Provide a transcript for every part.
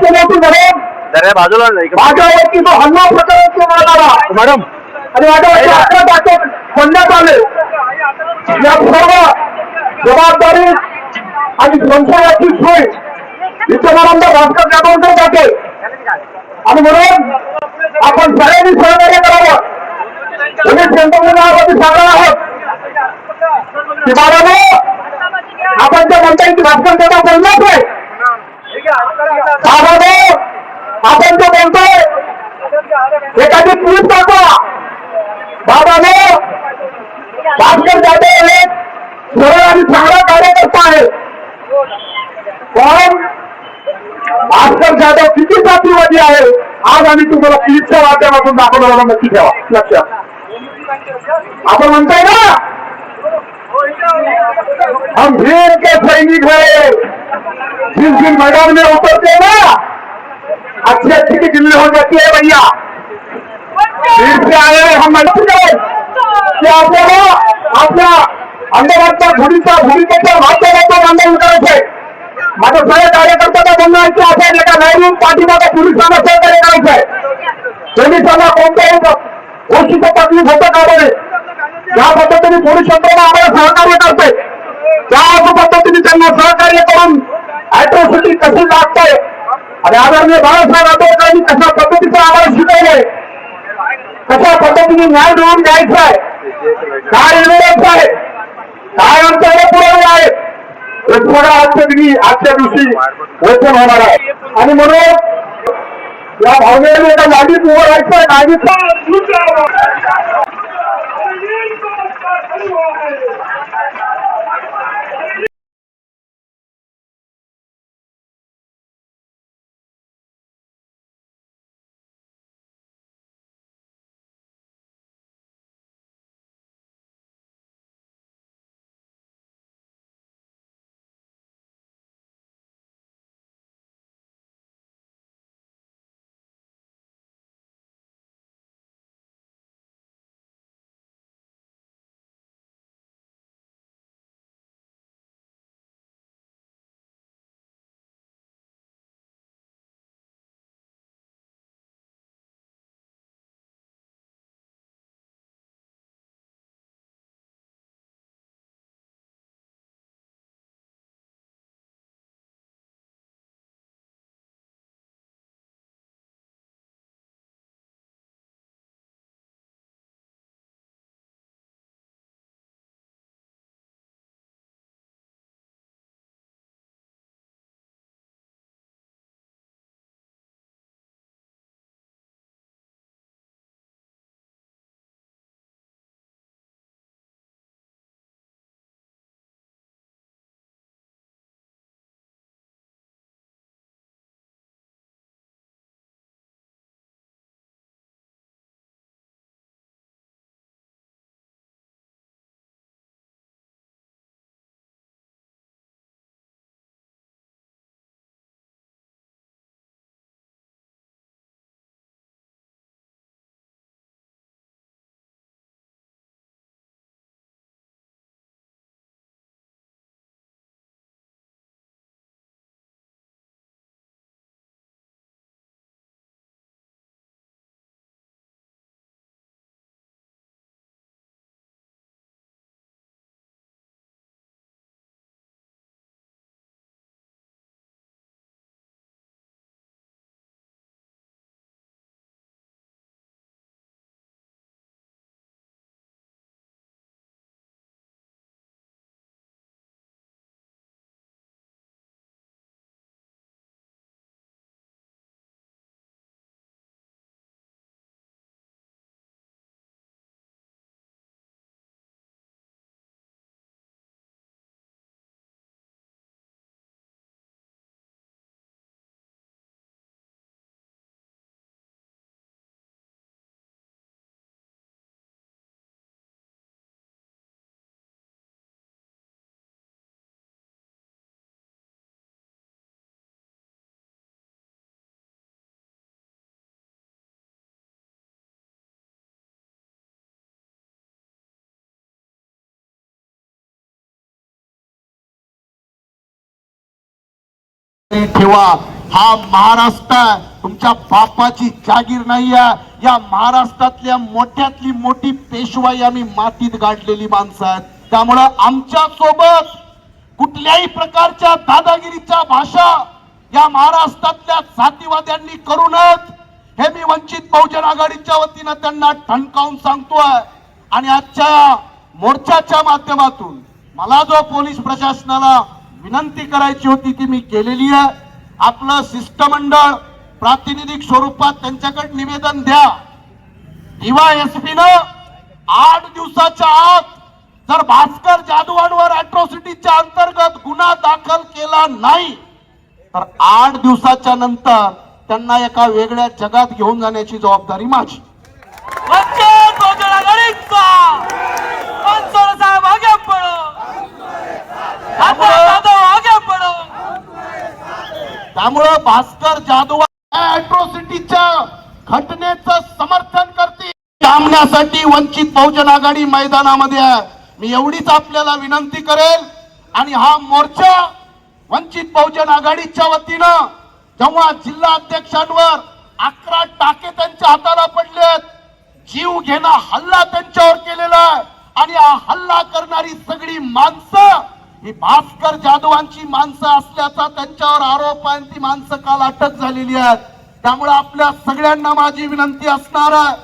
केली होती म्हणून जरा बाजूला नाही का? माझ्यावरती जो हल्ला प्रकरण केला आला मॅडम. आणि माझ्यावरती अकरा टाके फोडण्यात आले. या सर्व जबाबदारी आणि संशयाची सोय विद्यमानंद भास्कर जाधवकडे जाते. आणि म्हणून आपण सगळ्यांनी सहकार्य करावं. पोलीस यंत्रणेला सांगणार आहोत. की बाबांनो आपण त्या म्हणताय भास्कर जाधव बोललाच नाही बाबांनो आपण जो बोलतोय एखादी पोलीस दाखवा बाबानो भास्कर जाधव हे सरळ आणि चांगला कार्यकर्ता आहे पण भास्कर जाधव किती जातीवादी आहे आज आम्ही तुम्हाला क्लिपच्या माध्यमातून दाखवणार आहोत, नक्की ठेवा लक्षात आपण म्हणताय ना हम भीम के सैनिक है। जिस दिन मैदान में उतरते हैं ना अच्छी अच्छी की दिल्ली हो जाती है भैया। फिर से आए हैं हम मंच में की आपल्याला आपल्या अंडरवादच्या भूमीचा भूमिकेच्या माध्यमातून आंदोलन करायचंय माझं सगळ्या कार्यकर्त्यांना बोलणं आहे की आपण एका लाईन पाठीमागा पोलिसांना सहकार्य करायचंय पोलिसांना कोणत्याही गोष्टीचं तकलीफ होतं का बरे ज्या पद्धतीने पोलीस यंत्रणा आम्हाला सहकार्य करते त्या पद्धतीने त्यांना सहकार्य करून अॅट्रॉसिटी कशी लागते आणि आदरणीय बाळासाहेब आंबेडकरांनी कशा पद्धतीचं आम्हाला शिकवलंय कशा पद्धतीने न्याय मिळवून द्यायचा आहे काय एव्हिडन्स आहे काय आमच्याकडे पुरावे आहेत हे पुढे आजच्या दिनी आजच्या दिवशी वचन होणार आहे. आणि म्हणून या भावनेने एका गाडीत उभं राहायचं गाडीचा ठेवा हा महाराष्ट्र आहे. तुमच्या बापाची जागीर नाही आहे या महाराष्ट्रातल्या मोठ्यातली मोठी पेशवाई आम्ही मातीत गाडलेली माणसं आहेत त्यामुळं आमच्यासोबत कुठल्याही प्रकारच्या दादागिरीच्या भाषा या महाराष्ट्रातल्या जातीवाद्यांनी करू नयेत हे मी वंचित बहुजन आघाडीच्या वतीनं त्यांना ठणकावून सांगतोय आणि आजच्या मोर्चाच्या माध्यमातून मला जो पोलीस प्रशासनाला विनंती करायची होती ती मी केलेली आहे. आपलं शिष्टमंडळ प्रातिनिधिक स्वरूपात त्यांच्याकडे निवेदन द्या. डीवायएसपी न आठ दिवसाच्या आत जर भास्कर जाधवांवर अॅट्रॉसिटीच्या अंतर्गत गुन्हा दाखल केला नाही तर आठ दिवसाच्या नंतर त्यांना एका वेगळ्या जगात घेऊन जाण्याची जबाबदारी माझी. साहेब आगे पडो आता जाधव आगे पडो त्यामुळं भास्कर जाधव घटनेच घटनेचं समर्थन करते थांबण्यासाठी वंचित बहुजन आघाडी मैदानामध्ये आहे. मी एवढीच आपल्याला विनंती करेल. आणि हा मोर्चा वंचित बहुजन आघाडीच्या वतीनं जेव्हा जिल्हा अध्यक्षांवर अकरा टाके त्यांच्या हाताला पडलेत जीव घेणा हल्ला त्यांच्यावर केलेला आहे. आणि हा हल्ला करणारी सगळी माणसं ही भास्कर जाधवांची माणसं असल्याचा त्यांच्यावर आरोप आहे ती माणसं काल अटक झालेली आहेत. त्यामुळे आपल्या सगळ्यांना माझी विनंती असणार आहे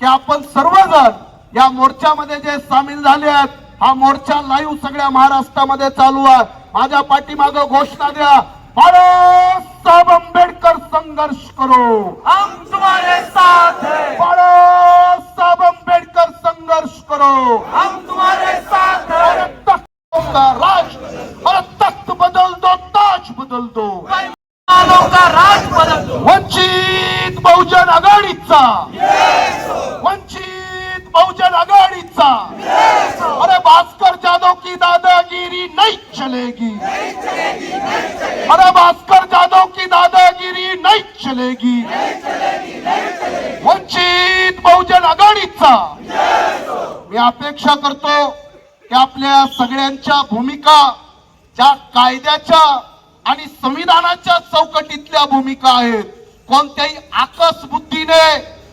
की आपण सर्वजण या मोर्चामध्ये जे सामील झाले आहेत हा मोर्चा लाईव्ह सगळ्या महाराष्ट्रामध्ये चालू आहे. माझ्या पाठीमागं घोषणा द्या. बाळासाहेब आंबेडकर संघर्ष करो. हम तुम्हारे साथ बाळासाहेब आंबेडकर संघर्ष करो. हम तुम्हारे साथ का राज अरे तख्त बदल दो ताज बदल दो. का राज बदल दो. वंचित बहुजन आघाडीचा. वंचित बहुजन आघाडीचा. अरे भास्कर जाधव की दादागिरी नहीं चलेगी. अरे भास्कर जाधव की दादागिरी नहीं चलेगी. वंचित बहुजन आघाडीचा. मी अपेक्षा करतो की आपल्या सगळ्यांच्या भूमिका ज्या कायद्याच्या आणि संविधानाच्या चौकटीतल्या भूमिका आहेत. कोणत्याही आकस बुद्धीने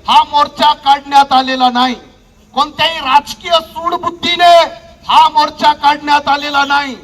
हा मोर्चा काढण्यात आलेला नाही. कोणत्याही राजकीय सूडबुद्धीने हा मोर्चा काढण्यात आलेला नाही.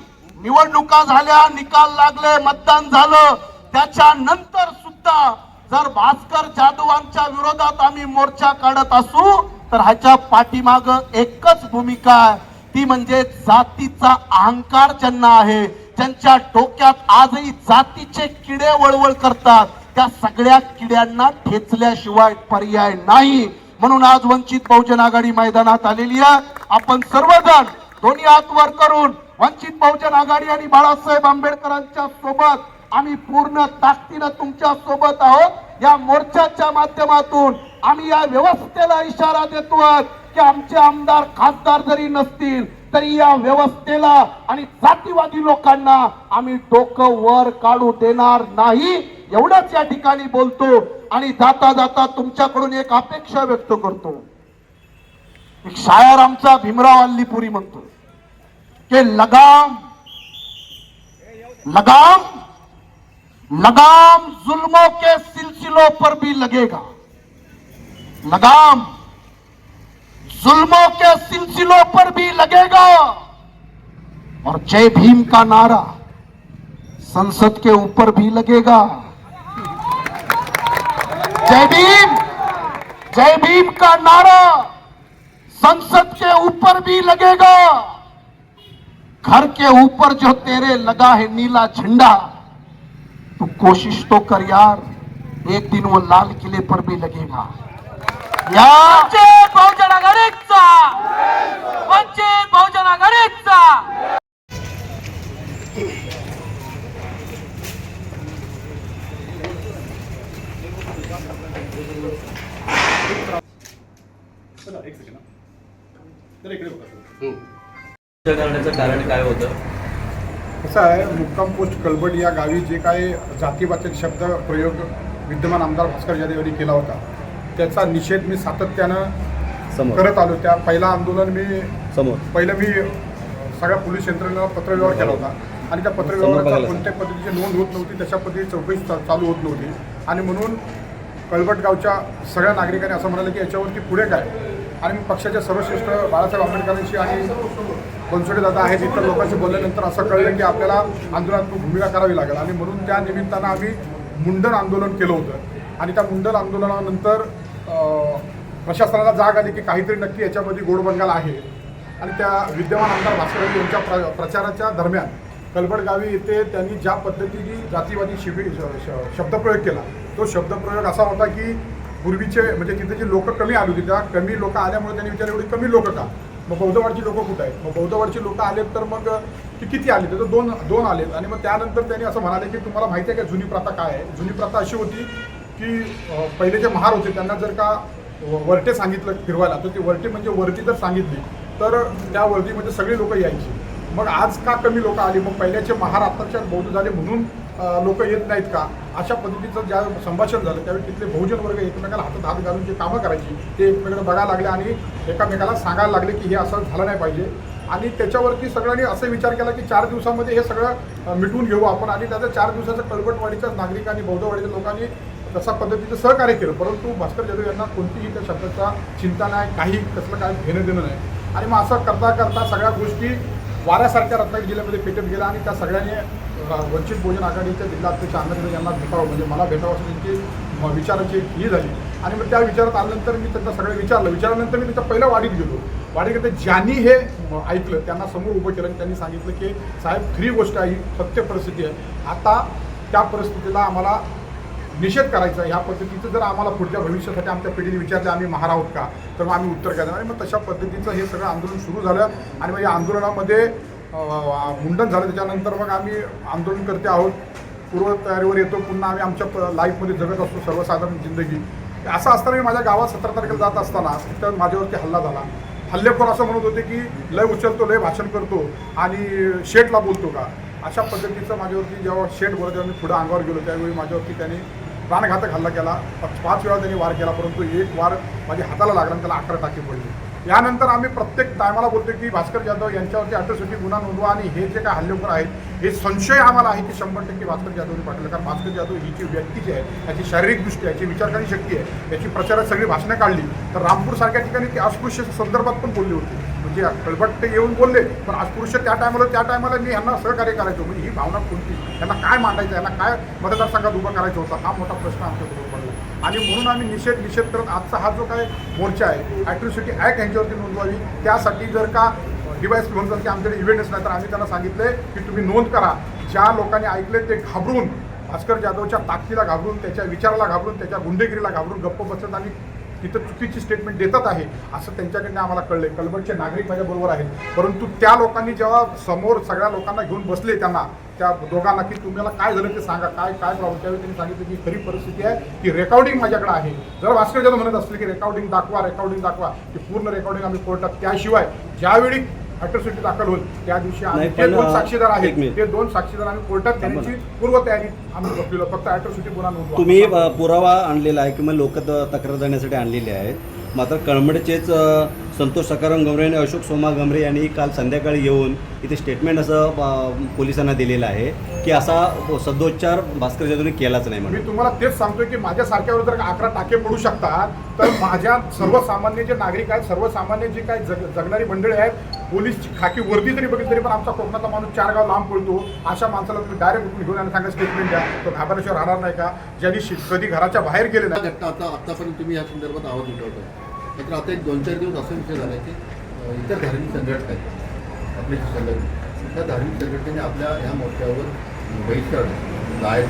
निवडणुका झाल्या निकाल लागले मतदान झालं त्याच्यानंतर सुद्धा जर भास्कर जाधवांच्या विरोधात आम्ही मोर्चा काढत असू तर ह्याच्या पाठीमाग एकच भूमिका आहे. ती म्हणजे जातीचा अहंकार ज्यांना आहे ज्यांच्या डोक्यात आजही जातीचे किडे वळवळ करतात त्या सगळ्या किड्यांना ठेचल्याशिवाय पर्याय नाही. म्हणून आज वंचित बहुजन आघाडी मैदानात आलेली आहे. आपण सर्वजण दोन्ही हात वर करून वंचित बहुजन आघाडी आणि बाळासाहेब आंबेडकरांच्या सोबत आम्ही पूर्ण ताकदीनं तुमच्यासोबत आहोत. या मोर्चाच्या माध्यमातून आम्ही या व्यवस्थेला इशारा देतोय. की आमचे आमदार खासदार जरी नसतील तरी या व्यवस्थेला आणि जातीवादी लोकांना आम्ही डोकं वर काढू देणार नाही एवढंच या ठिकाणी बोलतो आणि जाता जाता तुमच्याकडून एक अपेक्षा व्यक्त करतो. एक शायर आमचा भीमराव अल्लीपुरी म्हणतो की लगाम लगाम लगाम जुल्मों के सिलसिलों पर भी लगेगा लगाम जुल्मों के सिलसिलों पर भी लगेगा। और जय भीम का नारा संसद के ऊपर भी लगेगा। जय भीम! जय भीम का नारा संसद के ऊपर भी लगेगा। घर के ऊपर जो तेरे लगा है नीला झंडा, तू कोशिश तो कर यार, एक दिन वो लाल किले पर भी लगेगा। वंचित बहुजन आघाडीचा! वंचित बहुजन आघाडीचा! करण्याचं कारण काय होतं? कसं आहे मुक्काम पोस्ट कलबट या गावी जे काही जातीवाचक शब्द प्रयोग विद्यमान आमदार भास्कर जाधव यांनी केला होता त्याचा निषेध मी सातत्यानं करत आलो. त्या पहिला आंदोलन मी समोर. पहिलं मी सगळ्या पोलीस यंत्रणेला पत्रव्यवहार केला होता. आणि त्या पत्रव्यवहाराचा कोणत्या पद्धतीची नोंद होत नव्हती. तशा पद्धतीची चौकशी चालू होत नव्हती. आणि म्हणून कळबटगावच्या सगळ्या नागरिकांनी असं म्हणाले की याच्यावरती पुढे काय? आणि मग पक्षाच्या सर्वश्रेष्ठ बाळासाहेब आंबेडकरांशी आणि बनसोडे दादा आहेत इतर लोकांशी बोलल्यानंतर असं कळलं की आपल्याला आंदोलनात भूमिका करावी लागेल. आणि म्हणून त्या निमित्तानं आम्ही मुंडन आंदोलन केलं होतं. आणि त्या मुंडन आंदोलनानंतर प्रशासनाला जाग आली की काहीतरी नक्की याच्यामध्ये गोडबंगाल आहे. आणि त्या विद्यमान आमदार भास्कर यांच्या प्र प्रचाराच्या दरम्यान कलबडगावी येथे त्यांनी ज्या पद्धतीने जातीवादी शिबिर श- श- शब्दप्रयोग केला तो शब्दप्रयोग असा होता की पूर्वीचे म्हणजे तिथे जी लोकं कमी आली होती त्या कमी लोकं आल्यामुळे त्यांनी विचारले एवढी कमी लोकं का? मग बौद्धवाडची लोकं कुठं आहेत? मग बौद्धवाडची लोकं आलेत तर मग ती किती आली? तर दोन दोन आलेत. आणि मग त्यानंतर त्यांनी असं म्हणाले की तुम्हाला माहिती आहे का जुनी प्रथा काय आहे? जुनी प्रथा अशी होती की पहिले जे महार होते त्यांना जर का वरटे सांगितलं फिरवायला तर ती वरटी म्हणजे वरती जर सांगितली तर त्या वरतीमध्ये सगळी लोक यायची. मग आज का कमी लोक आली? मग पहिल्याचे महार आत्ताच्या बौद्ध झाले म्हणून लोक येत नाहीत का? अशा पद्धतीचं ज्या संभाषण झालं त्यावेळी तिथले बहुजन वर्ग एकमेकाला हातात हात घालून जे कामं करायची ते एकमेकाला बघायला लागले आणि एकामेकाला सांगायला लागले की हे असं झालं नाही पाहिजे. आणि त्याच्यावरती सगळ्यांनी असे विचार केला की चार दिवसामध्ये हे सगळं मिटवून घेऊ आपण आणि त्याचं चार दिवसाचं कळबटवाडीच्या नागरिकांनी बौद्धवाडीच्या लोकांनी तशा पद्धतीचं सहकार्य केलं. परंतु भास्कर जाधव यांना कोणतीही त्या शब्दाचा चिंता नाही काही कसलं काय घेणं देणं नाही. आणि मग असं करता करता सगळ्या गोष्टी वाऱ्यासारख्या रत्नागिरी जिल्ह्यामध्ये पेटत गेल्या आणि त्या सगळ्यांनी वंचित बहुजन आघाडीच्या जिल्हाध्यक्ष आनंद यांना भेटावं म्हणजे मला भेटावं असं त्यांची म, विचाराची ही झाली. आणि मग त्या विचारात आल्यानंतर मी त्यांना सगळं विचारलं. विचारल्यानंतर मी त्यांच्या पहिल्या वाढीत गेलो. वाढीकडे ज्यांनी हे ऐकलं त्यांना समोर उभं केलं आणि त्यांनी सांगितलं की साहेब खरी गोष्ट आहे ही सत्य परिस्थिती आहे. आता त्या परिस्थितीला आम्हाला निषेध करायचा ह्या पद्धतीचं जर आम्हाला पुढच्या भविष्यासाठी आमच्या पिढीने विचारलं आम्ही महार आहोत का? तर मग आम्ही उत्तर काय देणार आणि मग तशा पद्धतीचं हे सगळं आंदोलन सुरू झालं. आणि मग या आंदोलनामध्ये मुंडन झालं. त्याच्यानंतर मग आम्ही आंदोलन करते आहोत. पूर्वतयारीवर येतो. पुन्हा आम्ही आमच्या लाईफमध्ये जगत असतो. सर्वसाधारण जिंदगी. असं असताना मी माझ्या गावात सतरा तारखेला जात असताना तर माझ्यावरती हल्ला झाला. हल्लेखोर असं म्हणत होते की लय उचलतो लय भाषण करतो आणि शेटला बोलतो का? अशा पद्धतीचं माझ्यावरती जेव्हा शेट बोलत तेव्हा मी पुढं अंगावर गेलो त्यावेळी माझ्यावरती त्यांनी प्राणघातक हल्ला केला. पाच वेळा त्यांनी वार केला परंतु एक वार माझ्या हाताला लागला आणि त्याला अकरा टाके पडली. यानंतर आम्ही प्रत्येक टायमाला बोलतो की भास्कर जाधव यांच्यावरती अटोसिटी गुन्हा नोंदवा आणि हे जे काय हल्लेखोर आहेत हे संशय आम्हाला आहे की शंभर टक्के भास्कर जाधवने पाठवलं. कारण भास्कर जाधव ही जी व्यक्ती जी आहे याची शारीरिक दृष्टी आहे याची विचार शक्ती आहे याची प्रचारात सगळी भाषणं काढली. तर रामपूरसारख्या ठिकाणी ते अस्पृश्य संदर्भात पण बोलली होती. जे कळबट्टे ते येऊन बोलले पण अस्पृश्य त्या टायमाला त्या टायमाला मी यांना सहकार्य करायचो. म्हणजे ही भावना कोणती? यांना काय मांडायचं? यांना काय मतदारसंघात उभं करायचं होतं? हा मोठा प्रश्न आमच्याबरोबर पडला. आणि म्हणून आम्ही निषेध निषेध करत आजचा हा जो काय मोर्चा आहे ॲट्रिसिटी ॲक्ट यांच्यावरती नोंदवावी. त्यासाठी जर का डिवाइस म्हणतात की आमच्याकडे इव्हेंटच नाही तर आम्ही त्यांना सांगितलं की तुम्ही नोंद करा. ज्या लोकांनी ऐकले ते घाबरून भास्कर जाधवच्या ताकदीला घाबरून त्याच्या विचाराला घाबरून त्याच्या गुंडेगिरीला घाबरून गप्प बसत आणि तिथं चुकीची स्टेटमेंट देतात आहे असं त्यांच्याकडनं आम्हाला कळले कलबटचे नागरिक माझ्याबरोबर आहेत. परंतु त्या लोकांनी जेव्हा समोर सगळ्या लोकांना घेऊन बसले त्यांना त्या दोघांना की तुम्हाला काय झालं ते सांगा काय काय प्रॉब्लेम त्यावेळी त्यांनी सांगितलं की खरी परिस्थिती आहे की रेकॉर्डिंग माझ्याकडे आहे. जर भास्कर जाधव म्हणत असले की रेकॉर्डिंग दाखवा रेकॉर्डिंग दाखवा की पूर्ण रेकॉर्डिंग आम्ही कोर्टात त्याशिवाय ज्यावेळी अट्रॉसिटी दाखल होईल. त्या दिवशी आम्ही नाही, जे पण, दोन साक्षीदार एक आहेत मिनिट. ते दोन साक्षीदार आम्ही कोर्टात त्यांची पूर्वतयारी आम्ही बसलेलो फक्त अट्रॉसिटी गुन्हा नोंदवा. तुम्ही अ, पुरावा आणलेला आहे किंवा लोक तक्रार देण्यासाठी आणलेले आहेत. मात्र कळमडचेच अ, संतोष सकाराम गमरे आणि अशोक सोमा गमरे यांनी काल संध्याकाळी येऊन इथे स्टेटमेंट असं पोलिसांना दिलेलं आहे की असा सदोच्चार भास्कर जाधवने केलाच नाही म्हणून. मी तुम्हाला तेच सांगतोय की माझ्या सारख्यावर जर का अकरा टाके पडू शकतात तर माझ्या सर्वसामान्य जे नागरिक आहेत सर्वसामान्य जे काही जग जगणारी मंडळी आहेत पोलीसची खाकी वर्दी जरी बघितली तरी पण आमचा कोकणातला माणूस चार गाव लांब पळतो अशा माणसाला तुम्ही डायरेक्ट उठून घेऊन आणि सांगा स्टेटमेंट द्या. तो घाबरल्याशिवाय राहणार नाही का? ज्यांनी कधी घराच्या बाहेर गेले नाही. आतापर्यंत तुम्ही या संदर्भात आवाज उठवताय. मात्र आता एक दोन चार दिवस असा विषय झाला की इतर धार्मिक संघटना आहेत आपल्या संघटना त्या धार्मिक संघटनेने आपल्या या मोर्चावर बहिष्कार नाही,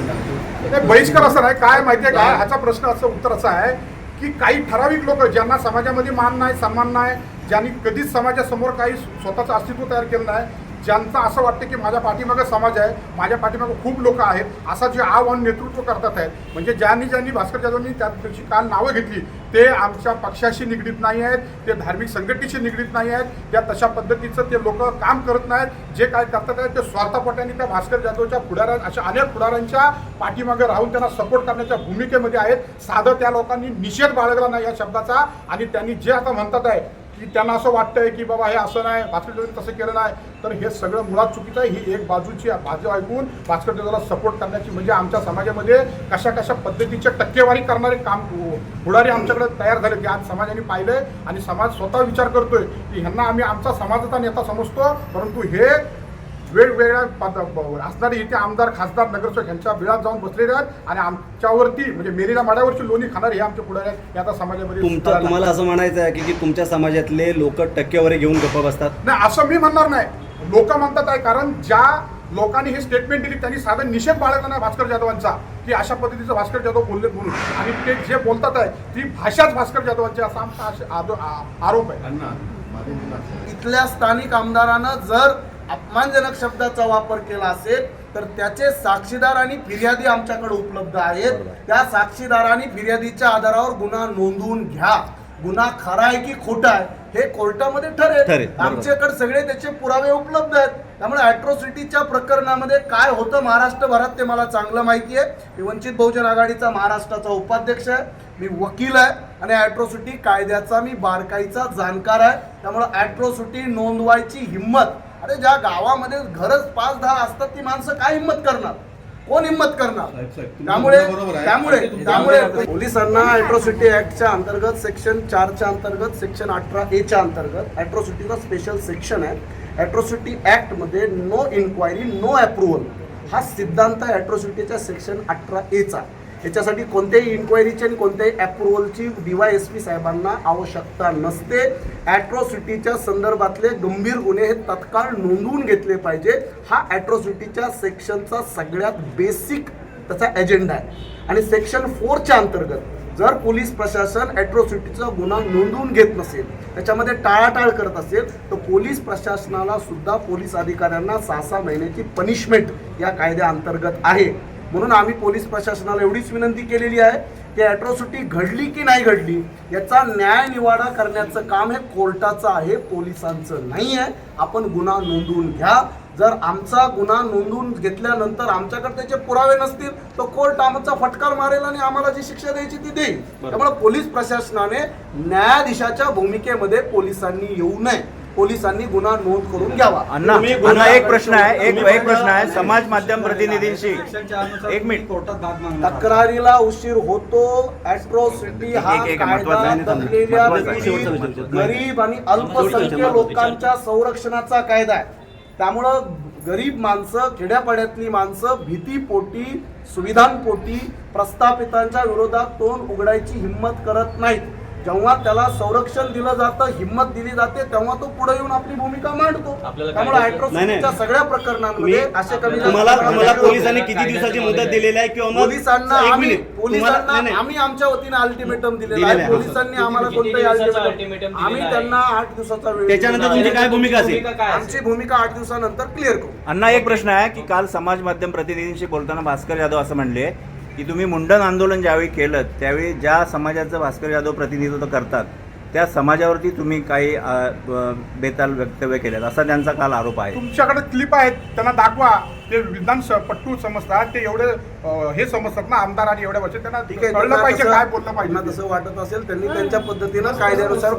बहिष्कार असं नाही. काय माहितीये का? ह्याचा प्रश्न असं उत्तर असं आहे की काही ठराविक लोक ज्यांना समाजामध्ये मान नाही सन्मान नाही ज्यांनी कधीच समाजासमोर काही स्वतःचं अस्तित्व तयार केलं नाही ज्यांचं असं वाटतं की माझ्या पाठीमागं समाज आहे माझ्या पाठीमागं खूप लोक आहेत असा जे आव्हान नेतृत्व करतात आहेत म्हणजे ज्यांनी ज्यांनी भास्कर जाधवनी त्याची काल नावं घेतली ते आमच्या पक्षाशी निगडीत नाही आहेत ते धार्मिक संघटनेशी निगडीत नाही आहेत त्या तशा पद्धतीचं ते लोक काम करत नाहीत जे काय करतात आहेत ते स्वार्थापोट्याने त्या भास्कर जाधवच्या पुढाऱ्या अशा अनेक पुढाऱ्यांच्या पाठीमागे राहून त्यांना सपोर्ट करण्याच्या भूमिकेमध्ये आहेत. साधं त्या लोकांनी निषेध बाळगला नाही या शब्दाचा आणि त्यांनी जे आता म्हणतात आहे की त्यांना असं वाटतंय की बाबा हे असं नाही भास्कर तसं केलं नाही. तर हे सगळं मुळात चुकीचं आहे. ही एक बाजूची बाजू ऐकून भास्कर जाधवला सपोर्ट करण्याची म्हणजे आमच्या समाजामध्ये कशा कशा पद्धतीच्या टक्केवारी करणारे काम हो, पुढारी आमच्याकडे तयार झाले की आज समाजाने पाहिलंय. आणि समाज स्वतः विचार करतोय की ह्यांना आम्ही आमचा समाजाचा नेता समजतो परंतु हे वेगवेगळ्या पद- ब- असणारे इथे आमदार खासदार नगरसेवक यांच्या बिळात जाऊन बसलेले आहेत आणि आमच्यावरती म्हणजे मेरीला माड्यावरची लोणी खाणारे हे आमचे पुढारी आहेत. हे आता समाजामध्ये तुमचं तुम्हाला असं म्हणायचं आहे की की तुमच्या समाजातले लोक टक्केवारी घेऊन गप्प बसतात? नाही असं मी म्हणणार नाही. लोक म्हणतात आहे कारण ज्या लोकांनी हे स्टेटमेंट दिली त्यांनी साधा निषेध बाळगला नाही भास्कर जाधवांचा की अशा पद्धतीचं भास्कर जाधव बोलले म्हणून. आणि ते जे बोलतात आहे ती भाषाच भास्कर जाधवांची असा आमचा आरोप आहे. इथल्या स्थानिक आमदारानं जर अपमानजनक शब्दाचा वापर केला असेल तर त्याचे साक्षीदार आणि फिर्यादी आमच्याकडे उपलब्ध आहेत. त्या साक्षीदारांनी फिर्यादीच्या आधारावर गुन्हा नोंदवून घ्या. गुन्हा खरा आहे की खोटा आहे हे कोर्टामध्ये ठरेल. आमच्याकडे सगळे त्याचे पुरावे उपलब्ध आहेत. त्यामुळे अॅट्रॉसिटीच्या प्रकरणामध्ये काय होतं महाराष्ट्रभरात ते मला चांगलं माहिती आहे. मी वंचित बहुजन आघाडीचा महाराष्ट्राचा उपाध्यक्ष आहे. मी वकील आहे आणि अॅट्रॉसिटी कायद्याचा मी बारकाईचा जाणकार आहे. त्यामुळे अॅट्रॉसिटी नोंदवायची हिंमत अरे ज्या गावामध्ये घरच पाच दहा असतात ती माणसं काय हिंमत करणार? कोण हिंमत करणार? त्यामुळे. त्यामुळे त्यामुळे पोलिसांना अॅट्रॉसिटी ऍक्टच्या अंतर्गत सेक्शन चारच्या अंतर्गत सेक्शन अठरा एच्या अंतर्गत अॅट्रॉसिटीचा स्पेशल सेक्शन आहे. अॅट्रॉसिटी ऍक्टमध्ये नो इन्क्वायरी नो अप्रुव्हल हा सिद्धांत अॅट्रॉसिटीच्या सेक्शन अठरा एचा याच्यासाठी कोणत्याही इन्क्वायरीची आणि कोणत्याही अप्रुव्हलची डीवाय एस पी साहेबांना आवश्यकता नसते. ॲट्रॉसिटीच्या संदर्भातले गंभीर गुन्हे हे तत्काळ नोंदवून घेतले पाहिजे. हा ॲट्रॉसिटीच्या सेक्शनचा सगळ्यात बेसिक त्याचा एजेंडा आहे. आणि सेक्शन फोरच्या अंतर्गत जर पोलीस प्रशासन ॲट्रॉसिटीचा गुन्हा नोंदवून घेत नसेल त्याच्यामध्ये टाळाटाळ करत असेल तर पोलीस प्रशासनाला सुद्धा पोलीस अधिकाऱ्यांना सहा सहा महिन्याची पनिशमेंट या कायद्या अंतर्गत आहे. म्हणून आम्ही पोलीस प्रशासनाला एवढीच विनंती केलेली आहे की अॅट्रॉसिटी घडली की नाही घडली याचा न्याय निवाडा करण्याचं काम हे कोर्टाचं आहे पोलिसांचं नाही आहे. आपण गुन्हा नोंदवून घ्या. जर आमचा गुन्हा नोंदवून घेतल्यानंतर आमच्याकडे त्याचे पुरावे नसतील तर कोर्ट आमचा फटकार मारेल आणि आम्हाला जी शिक्षा द्यायची ती देईल. त्यामुळे पोलीस प्रशासनाने न्यायाधीशाच्या भूमिकेमध्ये पोलिसांनी येऊ नये. पोलिसांनी गुन्हा नोंद करून घ्यावा. अण्णा अण्णा एक प्रश्न आहे एक एक प्रश्न आहे समाज माध्यम प्रतिनिधींशी. एक मिनिट. कोर्टात तक्रारीला उशीर होतो अॅट्रॉसिटी हा कायदा. गरीब आणि अल्पसंख्य लोकांच्या संरक्षणाचा कायदा आहे. त्यामुळं गरीब माणसं खेड्यापाड्यातली माणसं भीतीपोटी सुविधांपोटी प्रस्थापितांच्या विरोधात तोंड उघडायची हिंमत करत नाहीत. जेव्हा त्याला संरक्षण दिलं जातं हिंमत दिली जाते तेव्हा तो पुढे येऊन आपली भूमिका मांडतो त्यामुळे. सगळ्या प्रकरणांमध्ये असे कमी पोलिसांनी. किती दिवसाची मुदत दिलेली आहे किंवा पोलिसांना एक आम्ही पोलिसांना. आम्ही आमच्या वतीने अल्टिमेटम दिलेलं आहे. पोलिसांनी आम्हाला कोणतंही अल्टिमेटम आम्ही? त्यांना आठ दिवसाचा वेळ त्याच्यानंतर तुमची. काय भूमिका असेल भूमिका काय आमची भूमिका आठ दिवसानंतर क्लिअर करू अण्णा एक प्रश्न आहे की काल समाज माध्यम प्रतिनिधींशी बोलताना भास्कर जाधव असं म्हणले की तुम्ही मुंडन आंदोलन ज्यावेळी केलं त्यावेळी ज्या समाजाचं भास्कर जाधव प्रतिनिधित्व करतात त्या समाजावरती तुम्ही काही बेताल वक्तव्य केलेत असा त्यांचा काल आरोप आहे. तुमच्याकडे क्लिप आहेत त्यांना दाखवा. ते विधान पट्टू समजतात ते एवढे हे समजतात ना आमदार आणि एवढ्या वर्ष त्यांना कळलं पाहिजे काय बोललं पाहिजे तसं वाटत असेल त्यांनी त्यांच्या पद्धतीनं कायद्यानुसार